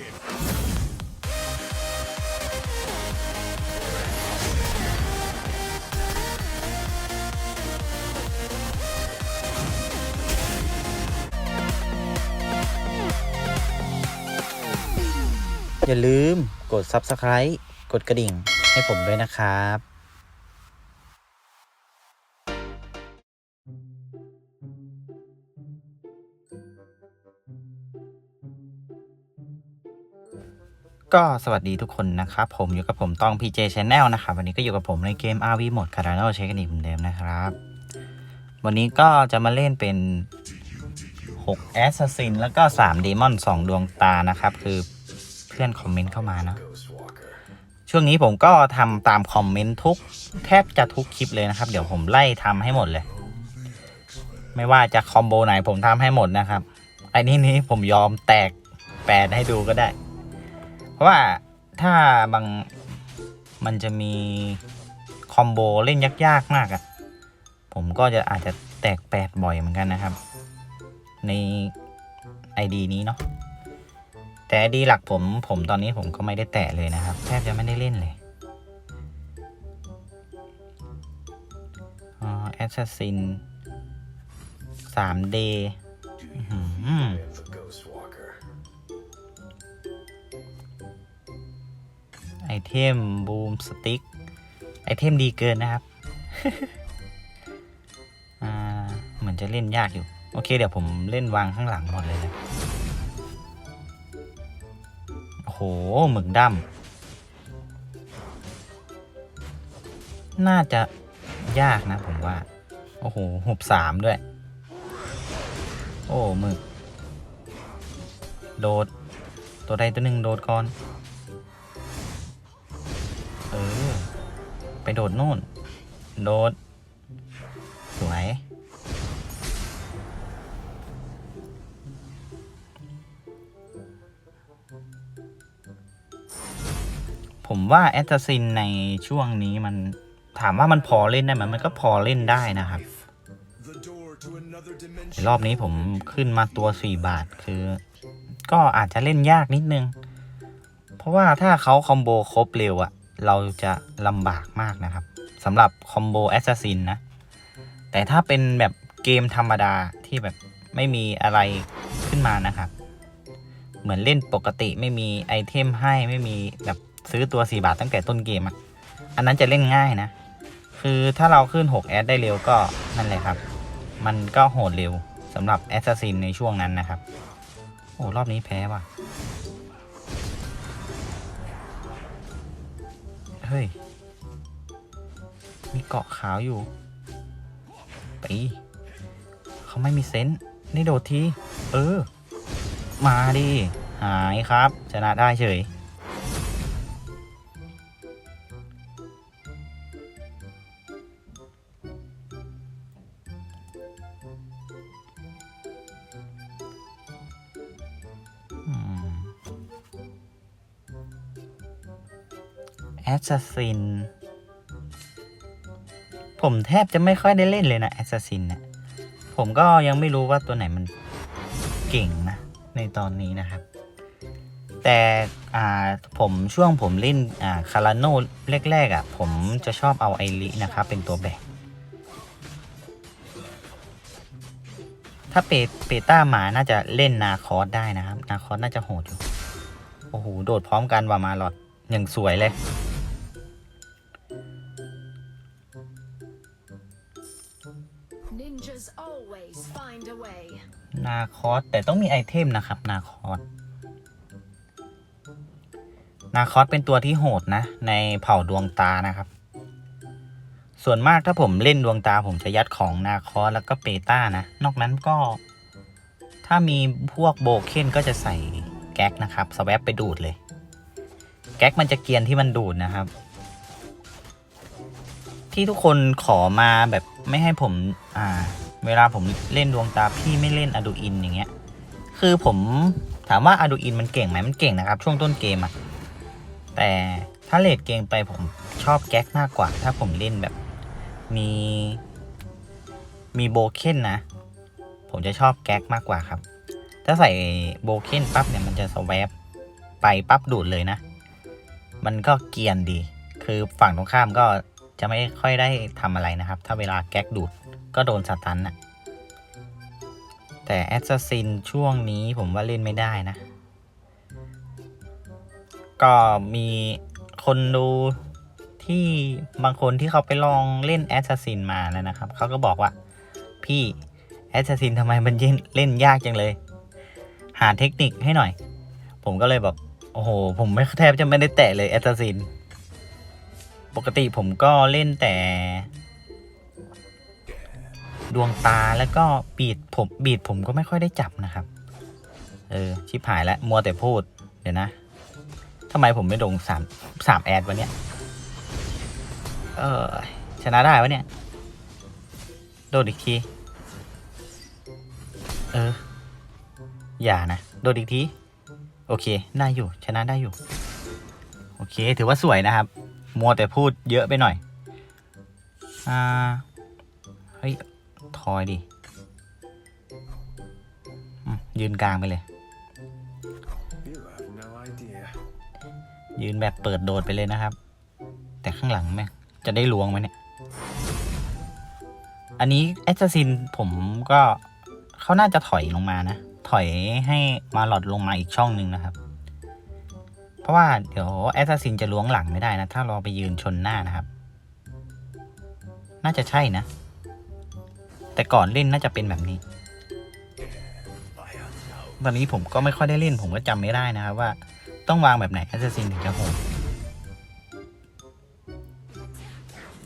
อย่าลืมกด Subscribe กดกระดิ่งให้ผมด้วยนะครับ ก็สวัสดีทุกคนนะครับ ผมอยู่กับผมต้อง PJ Channel นะครับ วันนี้ก็อยู่กับผมในเกม RV หมด Cardano เชกันอีกเหมือนเดิมนะครับ วันนี้ก็จะมาเล่นเป็น 6 Assassin แล้วก็ 3 Demon 2 ดวงตานะครับ คือเพื่อนคอมเมนต์เข้ามาเนาะช่วงนี้ผมก็ทำตามคอมเมนต์ทุก แทบจะทุกคลิปเลยนะครับ เดี๋ยวผมไล่ทำให้หมดเลย ไม่ว่าจะคอมโบไหนผมทำให้หมดนะครับไอ้นี่นี้ผมยอมแตกแปดให้ดูก็ได้ ราะว่าถ้าบางมันจะมีคอมโบเล่นยากๆมากอะ่ะ ผมก็จะอาจจะแตกแปดบ่อยเหมือนกันนะครับ ใน ID นี้เนาะแต่ ID หลักผมผมตอนนี้ผมก็ไม่ได้แตะเลยนะครับ แทบจะไม่ได้เล่นเลยอ๋อ Assassin 3D อื้อหือ ไอเทมบูมสติ๊กไอเทมดีเกินนะครับเหมือนจะเล่นยากอยู่ โอเค เดี๋ยวผมเล่นวางข้างหลังหมดเลยนะโอ้โหหมึกดำน่าจะยากนะผมว่า โอ้โหหุบสามด้วย โอ้หมึก โดด ตัวใดตัวหนึ่งโดดก่อน เออ ไปโดดนู่น โดด สวย ผมว่าแอตตาซินในช่วงนี้มันถามว่ามันพอเล่นได้ไหมมันก็พอเล่นได้นะครับรอบนี้ผมขึ้นมาตัว 4 บาทคือ ก็อาจจะเล่นยากนิดนึง เพราะว่าถ้าเขาคอมโบครบเร็วอะ เราจะลำบากมากนะครับสำหรับคอมโบแอสซัสซินนะ แต่ถ้าเป็นแบบเกมธรรมดาที่แบบไม่มีอะไรขึ้นมานะครับ เหมือนเล่นปกติไม่มีไอเทมให้ไม่มีแบบซื้อตัว 4 บาทตั้งแต่ต้นเกมอะอันนั้นจะเล่นง่ายนะ คือถ้าเราขึ้น 6 แอดได้เร็วก็นั่นแหละครับ มันก็โหดเร็วสำหรับแอสซัสซินในช่วงนั้นนะครับ โอ้รอบนี้แพ้ว่ะ เฮ้ย มีเกาะขาวอยู่ ตีเขาไม่มีเซนต์นี่โดดที เออ มาดิ หายครับ ชนะได้เฉย แอสซัสซินผมแทบจะไม่ค่อยได้เล่นเลยนะแอสซัสซินเนี่ยผมก็ยังไม่รู้ว่าตัวไหนมันเก่งนะ ในตอนนี้นะครับ แต่อ่าผมช่วงผมเล่นอ่าคาราโนแรกๆอะ ผมจะชอบเอาไอรินะครับ เป็นตัวแบกถ้าเปเปต้าหมาน่าจะเล่นนาคอสได้นะครับ นาคอสน่าจะโหดอยู่ โอ้โห โดดพร้อมกันว่ามาหลอดอย่างสวยเลย นาคอสแต่ต้องมีไอเทมนะครับนาคอสนาคอสเป็นตัวที่โหดนะ ในเผ่าดวงตานะครับ ส่วนมากถ้าผมเล่นดวงตาผมจะยัดของนาคอสแล้วก็เปต้านะ นอกนั้นก็ ถ้ามีพวกโบเคนก็จะใส่แก๊กนะครับสแวปไปดูดเลย แก๊กมันจะเกียนที่มันดูดนะครับ ที่ทุกคนขอมาแบบไม่ให้ผมอ่า เวลาผมเล่นดวงตาพี่ไม่เล่นอดูอินอย่างเงี้ย คือผมถามว่าอดูอินมันเก่งไหมมันเก่งนะครับ ช่วงต้นเกมอะแต่ถ้าเลดเกมไปผมชอบแก๊กมากกว่า ถ้าผมเล่นแบบมีมีโบเคนนะ ผมจะชอบแก๊กมากกว่าครับ ถ้าใส่โบเคนปั๊บเนี่ยมันจะสวบไปปั๊บดูดเลยนะ มันก็เกียนดี คือฝั่งตรงข้ามก็จะไม่ค่อยได้ทำอะไรนะครับ ถ้าเวลาแก๊กดูด ก็โดนสตันน่ะแต่แอสซัสซินช่วงนี้ผมว่าเล่นไม่ได้นะ ก็มีคนดูที่บางคนที่เขาไปลองเล่นแอสซัสซินมาแล้วนะครับ เขาก็บอกว่า พี่แอสซัสซินทำไมมันเล่นเล่นยากจังเลย หาเทคนิคให้หน่อย ผมก็เลยแบบโอ้โห ผมไม่แทบจะไม่ได้แตะเลยแอสซัสซิน ปกติผมก็เล่นแต่ ดวงตาแล้วก็บีดผมบีดผมก็ไม่ค่อยได้จับนะครับ เออ ชิบหายแล้วมัวแต่พูด เดี๋ยวนะทำไมผมไม่ลงสามสามแอดวะเนี่ยเออ ชนะได้วะเนี่ย โดดอีกที เออ อย่านะ โดดอีกที โอเค ได้อยู่ ชนะได้อยู่ โอเค ถือว่าสวยนะครับ มัวแต่พูดเยอะไปหน่อย อ่า เฮ้ย ทอยดิยืนกลางไปเลย ยืนแบบเปิดโดดไปเลยนะครับ แต่ข้างหลังแม่จะได้ลวงไหมเนี่ย อันนี้แอสซัสซินผมก็เขาน่าจะถอยลงมานะ ถอยให้มาหลอดลงมาอีกช่องหนึ่งนะครับ เพราะว่าเดี๋ยวแอสซัสซินจะล้วงหลังไม่ได้นะ ถ้าเราไปยืนชนหน้านะครับ น่าจะใช่นะ แต่ก่อนเล่นน่าจะเป็นแบบนี้ ตอนนี้ผมก็ไม่ค่อยได้เล่น ผมก็จำไม่ได้นะครับว่า ต้องวางแบบไหนแอสซัสซินถึงจะโหด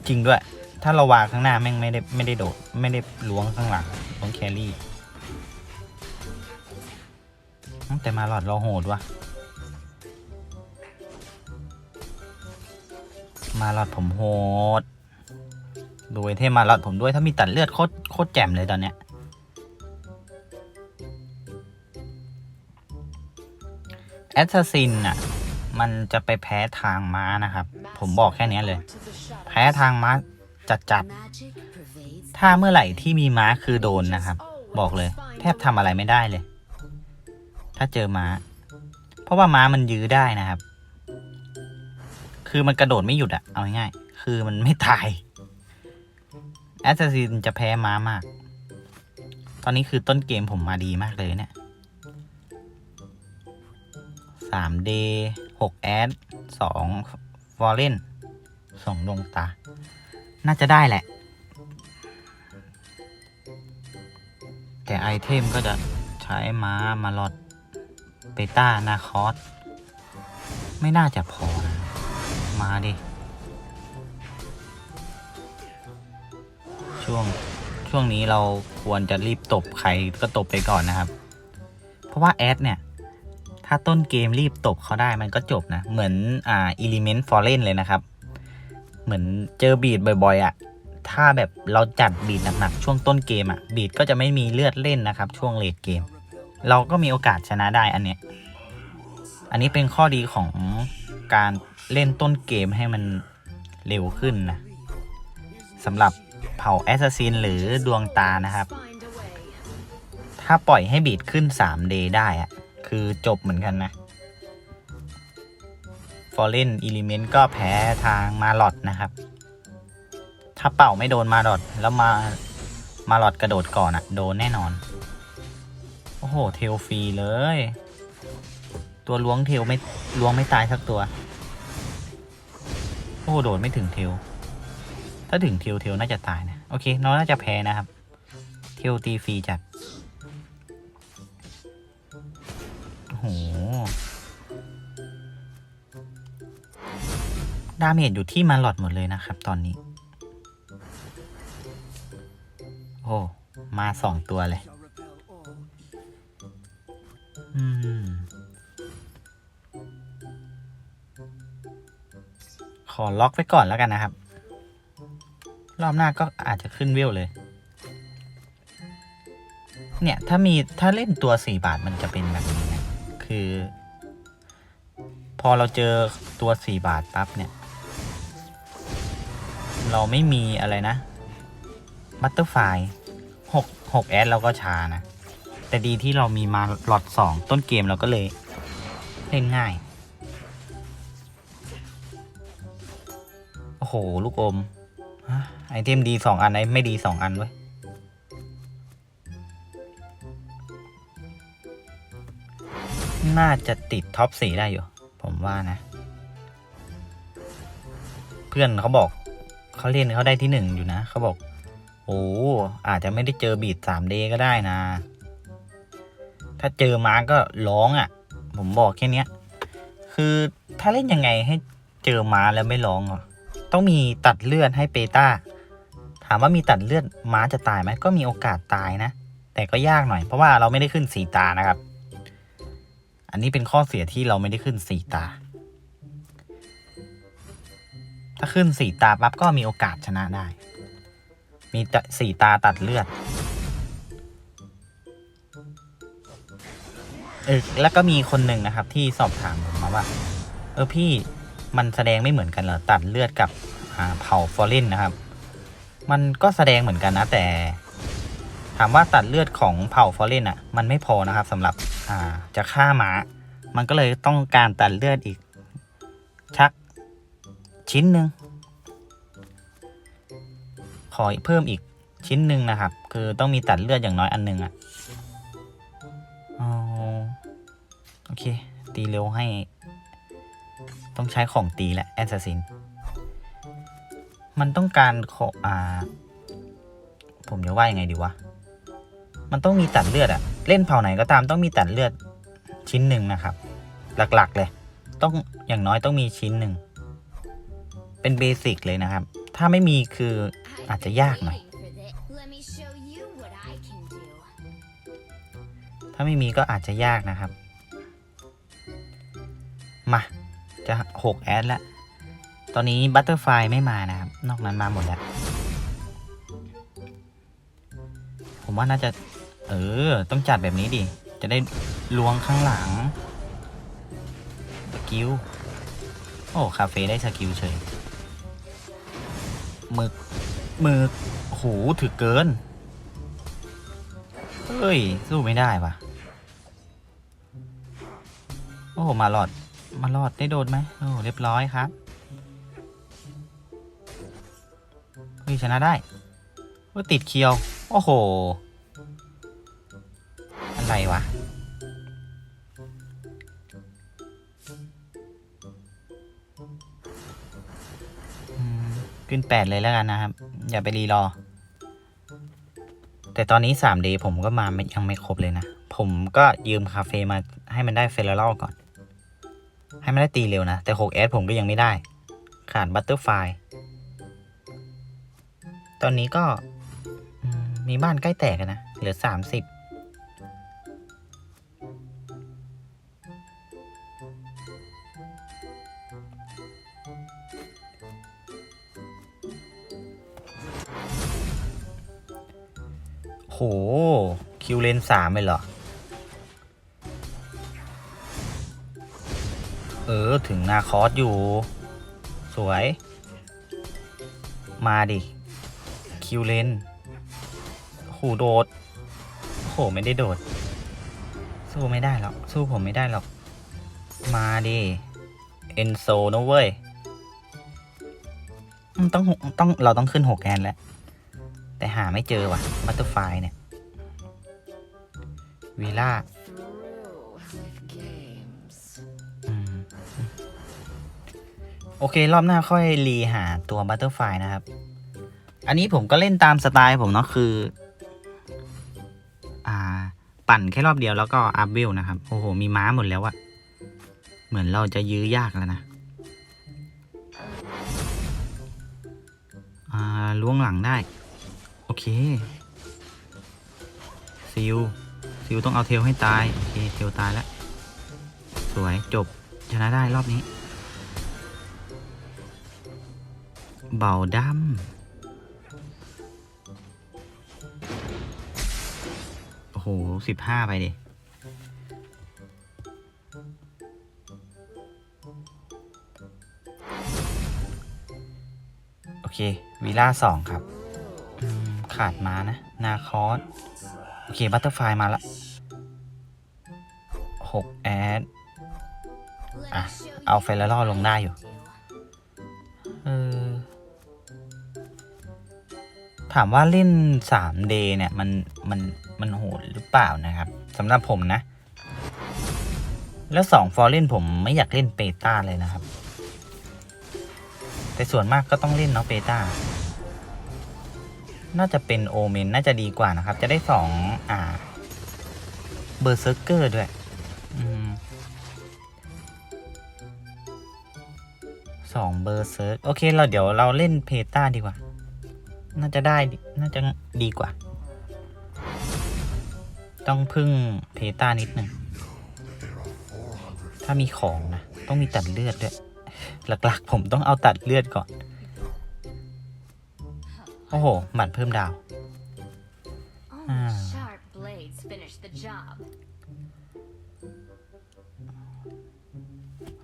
จริงด้วย ถ้าเราวางข้างหน้าแม่งไม่ได้ไม่ได้โดด ไม่ได้ล้วงข้างหลังล้วงแครี่แต่มาหลอดเราโหดวะมาหลอดผมโหดดูไอเทมมาหลอดผมด้วยถ้ามีตัดเลือดโคตร โคตรแจ่มเลยตอนเนี้ย แอสซัสซินอะ มันจะไปแพ้ทางม้านะครับ ผมบอกแค่นี้เลย แพ้ทางม้าจัดจัด Magic pervades ๆถ้าเมื่อไหร่ที่มีม้าคือโดนนะครับ บอกเลย แทบทำอะไรไม่ได้เลย ถ้าเจอม้า เพราะว่าม้ามันยื้อได้นะครับ คือมันกระโดดไม่หยุดอะเอาง่ายๆคือมันไม่ตาย แอสซัสซินจะแพ้ม้ามาก ตอนนี้คือต้นเกมผมมาดีมากเลยเนี่ยสามเดหกแอดสองฟอร์เรนสองดวงตา น่าจะได้แหละ แต่ไอเทมก็จะใช้ม้ามาลอดเบต้านาคอส ไม่น่าจะพอนะ มาดิ ช่วงช่วงนี้เราควรจะรีบตบใครก็ตบไปก่อนนะครับ เพราะว่าแอดเนี่ย ถ้าต้นเกมรีบตบเขาได้มันก็จบนะ เหมือนอ่า Element f o r e n เรนเลยนะครับ เหมือนเจอบีดบ่อยๆอะ ถ้าแบบเราจัดบีดหนักๆช่วงต้นเกมอะ บีดก็จะไม่มีเลือดเล่นนะครับ ช่วงเลดเกม เราก็มีโอกาสชนะได้อันเนี้ย อันนี้เป็นข้อดีของการเล่นต้นเกมให้มันเร็วขึ้นนะสำหรับ เผ่าแอสซัสซินหรือดวงตานะครับ Find a way. ถ้าปล่อยให้บีดขึ้น 3 day ได้อะคือจบเหมือนกันนะ Fallen Element ก็แพ้ทางมาลอดนะครับ ถ้าเป่าไม่โดนมาลอดแล้วมามาลอดกระโดดก่อนอะโดนแน่นอน โอ้โห เทลฟรีเลย ตัวล้วงเทลไม่ล้วงไม่ตายสักตัว โอ้โห โดดไม่ถึงเทล ถ้าถึงเทลเทลน่าจะตายนะ โอเค น้องน่าจะแพ้นะครับ เทลตีฟรีจัด โอ้โห ดาเมจอยู่ที่มาหลอดหมดเลยนะครับตอนนี้ โอ้ มาสองตัวเลย อืม ขอล็อกไว้ก่อนแล้วกันนะครับ รอบหน้าก็อาจจะขึ้นเวลเลย เนี่ย ถ้ามีถ้าเล่นตัวสี่บาทมันจะเป็นแบบนี้นะคือ พอเราเจอตัวสี่บาทปั๊บเนี่ย เราไม่มีอะไรนะบัตเตอร์ไฟหกหกแอดเราก็ชานะ แต่ดีที่เรามีมาหลอดสองต้นเกมเราก็เลยเล่นง่าย โอ้โห ลูกอม ไอเทมดีสองอันไอไม่ดีสองอันเว้ยน่าจะติดท็อปสี่ได้อยู่ ผมว่านะ เพื่อนเขาบอกเขาเล่นเขาได้ที่หนึ่งอยู่นะเขาบอก โอ้อาจจะไม่ได้เจอบีดสามเดก็ได้นะ ถ้าเจอมาก็ร้องอะ่ะ ผมบอกแค่นี้คือถ้าเล่นยังไงให้เจอมาแล้วไม่ร้องอะต้องมีตัดเลือดให้เปต้า ถามว่ามีตัดเลือดม้าจะตายไหมก็มีโอกาสตายนะ แต่ก็ยากหน่อย เพราะว่าเราไม่ได้ขึ้นสีตานะครับ อันนี้เป็นข้อเสียที่เราไม่ได้ขึ้นสีตา ถ้าขึ้นสีตาปั๊บก็มีโอกาสชนะได้ มีตสีตาตัดเลือดเออแล้วก็มีคนหนึ่งนะครับ ที่สอบถามผมมาว่า เออพี่มันแสดงไม่เหมือนกันเหรอตัดเลือดกับอ่าเผ่าฟอร์เรนนะครับ มันก็แสดงเหมือนกันนะแต่ ถามว่าตัดเลือดของเผ่าฟอร์เรนอะ มันไม่พอนะครับสำหรับอ่าจะฆ่าหมา มันก็เลยต้องการตัดเลือดอีก ชัก ชิ้นหนึ่งขอเพิ่มอีกชิ้นหนึ่งนะครับ คือต้องมีตัดเลือดอย่างน้อยอันหนึ่งอะโอเค ตีเร็วให้ ต้องใช้ของตีแหละแอสซัสซิน มันต้องการขออ่า ผมจะว่ายังไงดีวะ มันต้องมีตัดเลือดอะเล่นเผ่าไหนก็ตามต้องมีตัดเลือดชิ้นหนึ่งนะครับ หลักๆเลย ต้องอย่างน้อยต้องมีชิ้นหนึ่ง เป็นเบสิกเลยนะครับ ถ้าไม่มีคืออาจจะยากหน่อย ถ้าไม่มีก็อาจจะยากนะครับ มา จะหกแอดแล้ว ตอนนี้บัตเตอร์ไฟไม่มานะครับ นอกนั้นมาหมดแล้ว ผมว่าน่าจะ เออ ต้องจัดแบบนี้ดิ จะได้ลวงข้างหลัง สกิล โอ้ คาเฟ่ได้สกิลเฉยหมึกหมึกโหถือเกิน เฮ้ย สู้ไม่ได้ว่ะโอ้ มาหลอด มาหลอดได้โดนไหมโอ้ เรียบร้อยครับ เฮ้ยชนะได้ว่าติดเคียว โอ้โห อะไรวะ ขึ้นแปดเลยแล้วกันนะครับ อย่าไปรีรอ แต่ตอนนี้ 3D ผมก็มาไม่ยังไม่ครบเลยนะ ผมก็ยืมคาเฟ่มาให้มันได้เฟรลอก่อน ให้มันได้ตีเร็วนะ แต่ 6S ผมก็ยังไม่ได้ ขาดบัตเตอร์ไฟ ตอนนี้ก็มีบ้านใกล้แตกนะ เหลือ30โห คิวเลนสามเลยเหรอ เออ ถึงนาคอสอยู่ สวย มาดิ คิวเลนโหโดดโหไม่ได้โดด สู้ไม่ได้หรอก สู้ผมไม่ได้หรอก มาดิเอนโซนะเว้ยต้องต้องเราต้องขึ้นหกแอนแล้ว แต่หาไม่เจอว่ะบัตเตอร์ไฟเนี่ยวีล่าโอเค รอบหน้าค่อยรีหาตัวบัตเตอร์ไฟนะครับ อันนี้ผมก็เล่นตามสไตล์ผมเนาะคือ อ่า ปั่นแค่รอบเดียวแล้วก็อัพเวลนะครับ โอ้โห มีม้าหมดแล้วอะเหมือนเราจะยื้อยากแล้วนะ อ่าล้วงหลังได้ โอเคซิลซิลต้องเอาเทลให้ตาย โอเคเทลตายแล้ว สวยจบชนะได้รอบนี้ เบาดำ โหสิบห้าไปดิโอเควีล่าสองครับ ขาดมานะ นาคอสโอเค บัตเตอร์ไฟมาละหกแอด Let À, me show เอาเฟรล่อลงได้อยู่ เออ ถามว่าเล่น 3D เนี่ย มัน มัน มันโหดหรือเปล่านะครับสำหรับผมนะ แล้ว2ฟอร์เล่นผมไม่อยากเล่นเปต้าเลยนะครับ แต่ส่วนมากก็ต้องเล่นเนาะเปต้าน่าจะเป็นโอเมนน่าจะดีกว่านะครับ จะได้สองอ่าเบอร์เซอร์เกอร์ด้วยอสองเบอร์เซิร์โอเค เราเดี๋ยวเราเล่นเพต้าดีกว่า น่าจะได้น่าจะดีกว่า ต้องพึ่งเพต้านิดหนึ่ง ถ้ามีของนะ ต้องมีตัดเลือดด้วย หลักๆ ผมต้องเอาตัดเลือดก่อน โอ้โห หมัดเพิ่มดาว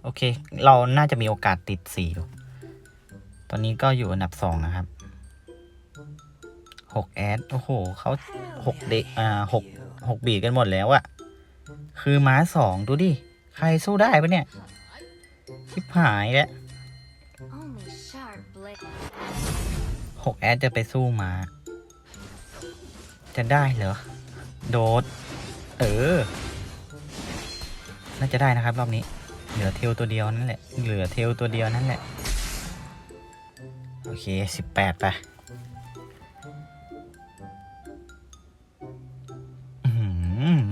โอเค เราน่าจะมีโอกาสติดสี่อยู่ ตอนนี้ก็อยู่อันดับสองนะครับหกแอด โอ้โห เขาหกเดอ่าหก หกบีดกันหมดแล้วอะคือม้าสองดูดิ ใครสู้ได้ปะเนี่ยชิบหายแล้วหกแอดจะไปสู้ม้าจะได้เหรอ โดด เออ น่าจะได้นะครับรอบนี้ เหลือเทลตัวเดียวนั่นแหละ เหลือเทลตัวเดียวนั่นแหละ โอเคสิบแปดไป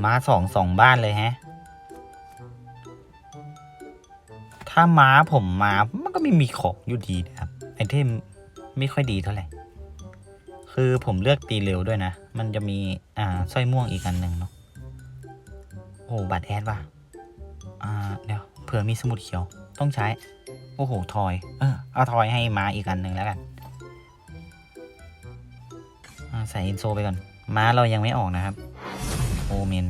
ม้าสองสองบ้านเลยฮะ ถ้าม้าผมมามันก็ไม่มีของอยู่ดีนะครับ ไอเทมไม่ค่อยดีเท่าไหร่ คือผมเลือกตีเร็วด้วยนะ มันจะมี อ่าสร้อยม่วงอีกอันหนึ่งเนาะ โอ้บัตรแอดว่ะ อ่า เดี๋ยวเผื่อมีสมุดเขียว ต้องใช้ โอ้โห ทอย เออ เอาทอยให้ม้าอีกอันหนึ่งแล้วกันใส่อินโซไปก่อน ม้าเรายังไม่ออกนะครับ โอเมน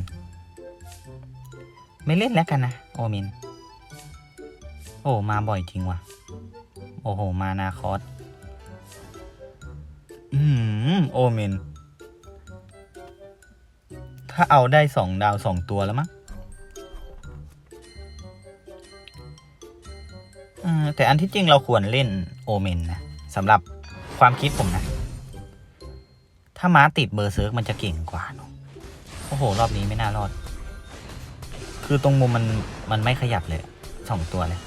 ไม่เล่นแล้วกันนะ โอเมน โอ้ มาบ่อยจริงว่ะ โอ้โห มานาคอสอืมโอเมน ถ้าเอาได้สองดาวสองตัวแล้วมั้งแต่อันที่จริงเราควรเล่นโอเมนนะสำหรับความคิดผมนะ ถ้าม้าติดเบอร์เซิร์กมันจะเก่งกว่า โอ้โห รอบนี้ไม่น่ารอด คือตรงมุมมันมันไม่ขยับเลยสองตัวเลย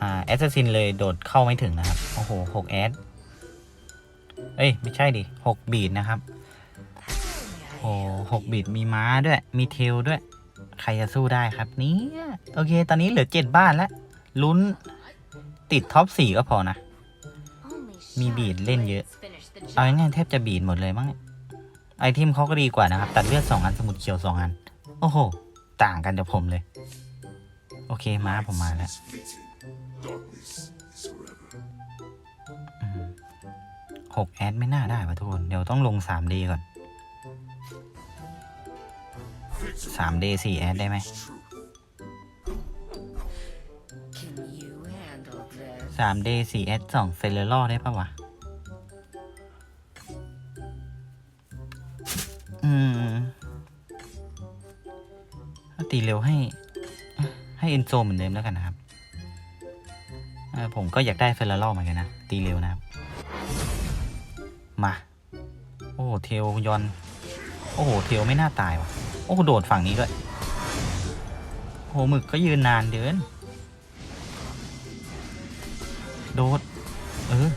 อ่าแอสซัสซินเลยโดดเข้าไม่ถึงนะครับ โอ้โหหกแอดเอ้ย ไม่ใช่ดิหกบีดนะครับโอ้หกบีดมีม้าด้วย มีเทลด้วย ใครจะสู้ได้ครับนี่โอเค ตอนนี้เหลือเจ็ดบ้านแล้ว ลุ้นติดท็อปสี่ก็พอนะ Only Mi sharp beat lên vậy. blades finish the เอาง่ายๆแทบจะบีดหมดเลยมั้งเนี่ย ไอเทมเขาก็ดีกว่านะครับ ตัดเลือดสองอันสมุดเขียวสองอัน โอ้โห ต่างกันจากผมเลย โอเคม้าผมมาแล้วหกแอดไม่น่าได้ว่ะทุกคน เดี๋ยวต้องลงสามเดก่อนสามเดสี่แอดได้ไหม Can you handle this? สามเดสี่แอดสองเฟลเลอร์ได้ปะวะ อืมถ้าตีเร็วให้ ให้เอนโซเหมือนเดิมแล้วกันนะครับ ผมก็อยากได้เฟลเลอร์เหมือนกันนะ ตีเร็วนะครับ มา โอ้โเทลยอน โอ้โห เทลไม่น่าตายว่ะ โอ้โห โดดฝั่งนี้ด้วยโอ้โหหมึกก็ยืนนานเดิน โดด เออ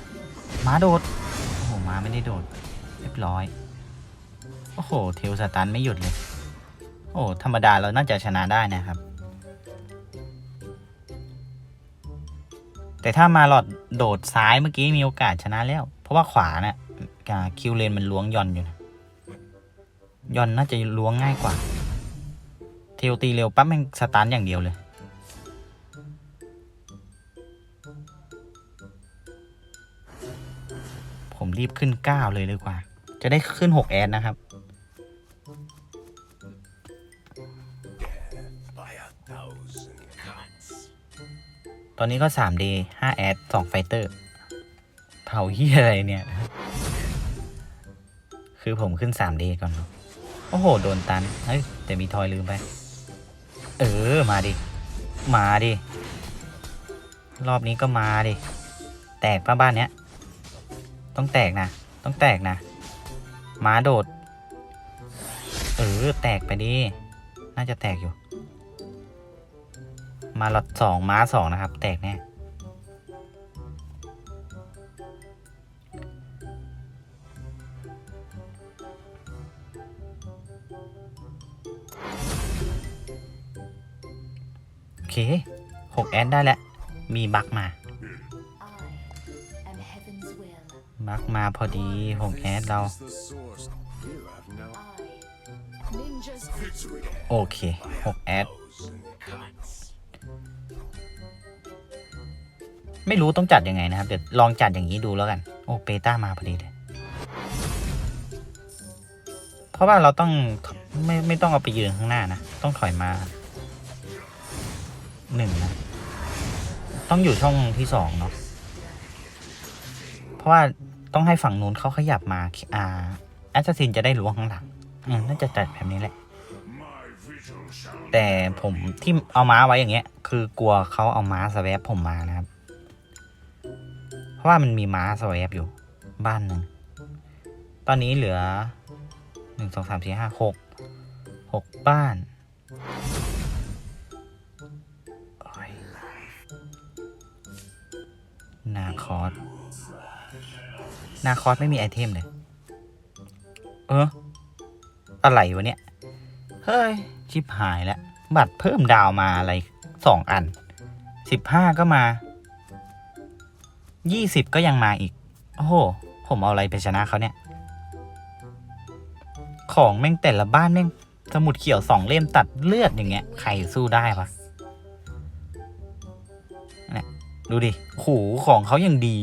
ม้าโดด โอ้โหม้าไม่ได้โดด เรียบร้อย โอ้โห เทลสตันไม่หยุดเลย โอ้ ธรรมดาเราน่าจะชนะได้นะครับ แต่ถ้ามาหลอดโดดซ้ายเมื่อกี้มีโอกาสชนะแล้ว เพราะว่าขวานะ่ะอ่าคิวเลนมันล้วงยอนอยู่นะยอนน่าจะล้วงง่ายกว่า เทลตีเร็วปั๊บแม่งสตันอย่างเดียวเลยผมรีบขึ้น 9 เลยดีกว่า จะได้ขึ้น 6 แอดนะครับ ตอนนี้ก็ 3D 5แอด2ไฟเตอร์ เผาเฮียอะไรเนี่ย คือผมขึ้น 3D ก่อนเนอะโอ้โห โดนตัน เฮ้ย แต่มีทอยลืมไป เออ มาดิ มาดิ รอบนี้ก็มาดิ แตกป้าบ้านเนี้ย ต้องแตกนะ ต้องแตกนะ ม้าโดด เออ แตกไปดิ น่าจะแตกอยู่ มาหลอดสองม้าสองนะครับ แตกแน่โอเคหกแอดได้แล้ว มีบักมา I am heaven's will. บักมาพอดีหกแอดเรา Is the source. You have no I, ninjas, victory. โอเคหกแอด Thousand cuts. ไม่รู้ต้องจัดยังไงนะครับ เดี๋ยวลองจัดอย่างนี้ดูแล้วกัน โอ้เปต้ามาพอดีเลย เพราะว่าเราต้องไม่ไม่ต้องเอาไปยืนข้างหน้านะ ต้องถอยมาหนึ่งนะ ต้องอยู่ช่องที่สองเนาะ เพราะว่าต้องให้ฝั่งนู้นเขาขยับมา อ่าแอสซัสซินจะได้รู้ข้างหลัง อืมน่าจะจัดแบบนี้แหละ แต่ผมที่เอาม้าไว้อย่างเงี้ย คือกลัวเขาเอาม้าสแวปผมมานะครับ เพราะว่ามันมีม้าสแวปอยู่บ้านหนึ่ง ตอนนี้เหลือหนึ่งสองสามสี่ห้าหกหกบ้าน นาคอสนาคอสไม่มีไอเทมเลย เออ อะไรวะเนี่ย เฮ้ย ชิบหายแล้ว บัตรเพิ่มดาวมาอะไรสองอันสิบห้าก็มายี่สิบก็ยังมาอีก โอ้โห ผมเอาอะไรไปชนะเขาเนี่ย ของแม่งแต่ละบ้านแม่งสมุดเขียวสองเล่มตัดเลือดอย่างเงี้ย ใครสู้ได้ปะเนี่ยดูดิหูของเขายังดี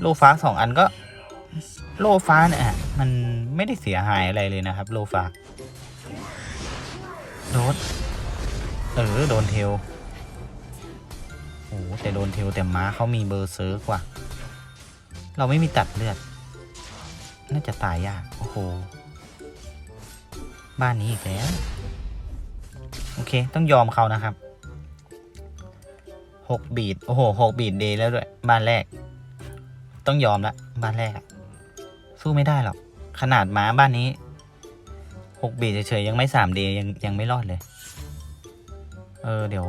โลฟ้าสองอันก็ โลฟ้าเนี่ยมันไม่ได้เสียหายอะไรเลยนะครับ โลฟ้า โดนเออ โดนเทลโอ้แต่โดนเทลแต่ม้าเขามีเบอร์เซิร์กว่ะเราไม่มีตัดเลือด น่าจะตายยาก โอ้โห บ้านนี้อีกแล้ว โอเค ต้องยอมเขานะครับหกบีด โอ้โหหกบีดเดย์แล้วด้วย บ้านแรก ต้องยอมละ บ้านแรก สู้ไม่ได้หรอก ขนาดม้าบ้านนี้ หกบีเฉยๆยังไม่สามเดยังยังไม่รอดเลย เออ เดี๋ยว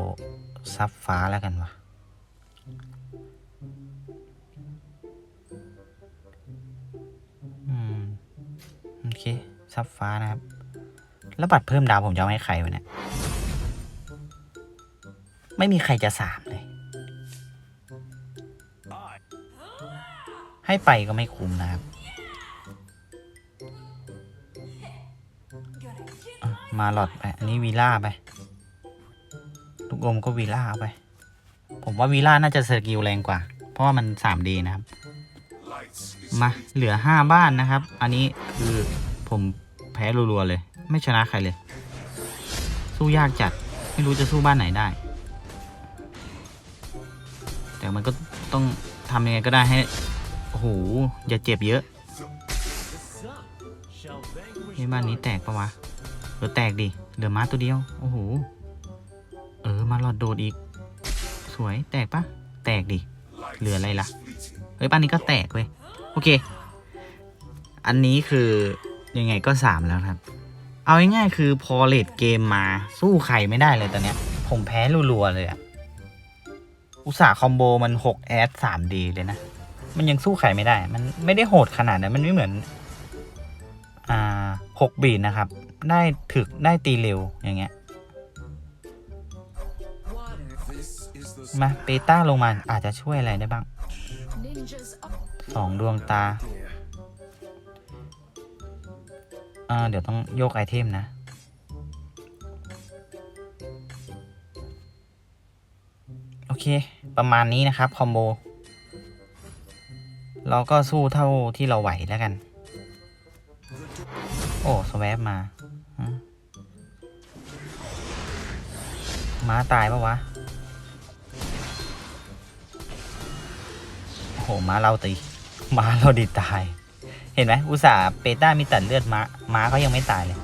ซับฟ้าแล้วกันวะอืม โอเค ซับฟ้านะครับ แล้วบัตรเพิ่มดาวผมจะเอาให้ใครวะเนี่ย ไม่มีใครจะสามเลย ให้ไปก็ไม่คุ้มนะครับ มาหลอดไป อันนี้วีล่าไป ลูกอมก็วีล่าไป ผมว่าวีล่าน่าจะสกิลแรงกว่า เพราะว่ามันสามดีนะครับ มา เหลือห้าบ้านนะครับ อันนี้คือผมแพ้รัวๆเลย ไม่ชนะใครเลย สู้ยากจัด ไม่รู้จะสู้บ้านไหนได้ แต่มันก็ต้องทำยังไงก็ได้ให้ โอ้โห อย่าเจ็บเยอะนี่บ้านนี้แตกปะวะ เออแตกดิเหลือม้าตัวเดียว โอ้โห เออ มาหลอดโดดอีก สวยแตกปะแตกดิ เหลืออะไรล่ะ เฮ้ยบ้านนี้ก็แตกเว้ย โอเค อันนี้คือยังไงก็สามแล้วครับ เอาง่ายๆคือพอเลดเกมมาสู้ใครไม่ได้เลยตอนเนี้ย ผมแพ้รัวๆเลยอะอุตส่าห์คอมโบมันหกแอดสามดีเลยนะ มันยังสู้ใครไม่ได้ มันไม่ได้โหดขนาดนั้น มันไม่เหมือน อ่าหกบีดนะครับ ได้ถึกได้ตีเร็วอย่างเงี้ยมาเปต้าลงมาอาจจะช่วยอะไรได้บ้างสองดวงตา idea. อ่าเดี๋ยวต้องโยกไอเทมนะ โอเค ประมาณนี้นะครับ คอมโบ เราก็สู้เท่าที่เราไหวแล้วกัน โอ้สวบมา ม้าตายปะวะ โอ้โห ม้าเราตี ม้าเราดิตาย เห็นไหมอุตส่าห์เปต้ามีตัดเลือดม้า ม้าเขายังไม่ตายเลย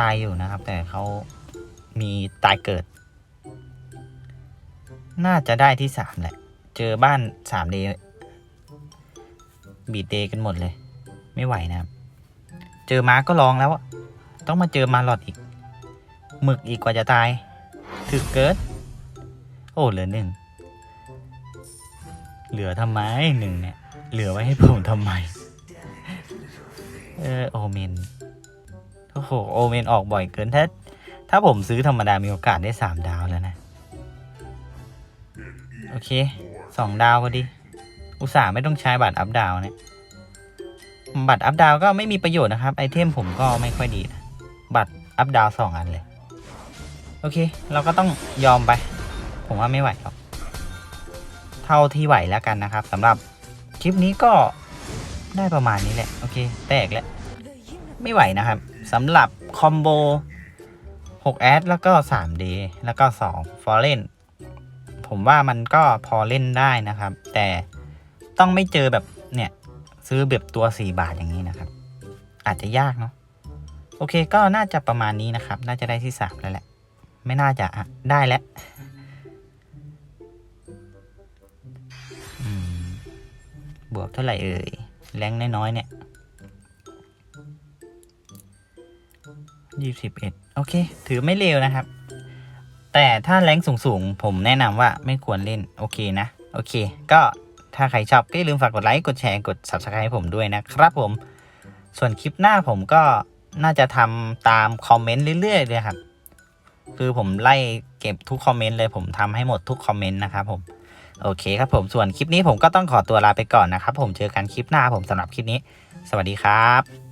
ตายอยู่นะครับ แต่เขามีตายเกิด น่าจะได้ที่สามแหละ เจอบ้านสามเดบีดเดย์กันหมดเลย ไม่ไหวนะครับ เจอม้าก็ร้องแล้วอะต้องมาเจอมาหลอดอีก หมึกอีกกว่าจะตาย ถึกเกิด โอ้เหลือหนึ่ง เหลือทำไมหนึ่งเนี่ย เหลือไว้ให้ผมทำไม เออโอเมนโอ้โหโอเมนออกบ่อยเกินถ้าถ้าผมซื้อธรรมดามีโอกาสได้สามดาวแล้วนะ โอเคสองดาวพอดี อุตส่าห์ไม่ต้องใช้บัตรอัพดาวเนี่ย บัตรอัพดาวก็ไม่มีประโยชน์นะครับ ไอเทมผมก็ไม่ค่อยดีนะบัตรอัพดาวสองอันเลย โอเค เราก็ต้องยอมไป ผมว่าไม่ไหวหรอกเท่าที่ไหวแล้วกันนะครับสำหรับคลิปนี้ก็ได้ประมาณนี้แหละ โอเค แตกแล้ว ไม่ไหวนะครับสำหรับคอมโบ6แอดแล้วก็ 3 d แล้วก็2 f o r e n ผมว่ามันก็พอเล่นได้นะครับ แต่ต้องไม่เจอแบบเนี่ย ซื้อแบบตัว 4 บาทอย่างนี้นะครับ อาจจะยากเนาะโอเคก็น่าจะประมาณนี้นะครับ น่าจะได้ที่ 3 แล้วแหละ ไม่น่าจะได้แล้วบวกเท่าไหร่เอ่ย แรงน้อยๆเนี่ยยี่สิบเอ็ดโอเค ถือไม่เลวนะครับ แต่ถ้าแรงสูงๆ ผมแนะนำว่าไม่ควรเล่น โอเคนะ โอเค ก็ ถ้าใครชอบก็อย่าลืมฝากกดไลค์ กดแชร์ กด subscribe ให้ผมด้วยนะครับผม ส่วนคลิปหน้าผมก็น่าจะทำตามคอมเมนต์เรื่อยๆเลยครับ คือผมไล่เก็บทุกคอมเมนต์เลยผมทำให้หมดทุกคอมเมนต์นะครับผม โอเคครับผม ส่วนคลิปนี้ผมก็ต้องขอตัวลาไปก่อนนะครับผม เจอกันคลิปหน้าผมสำหรับคลิปนี้ สวัสดีครับ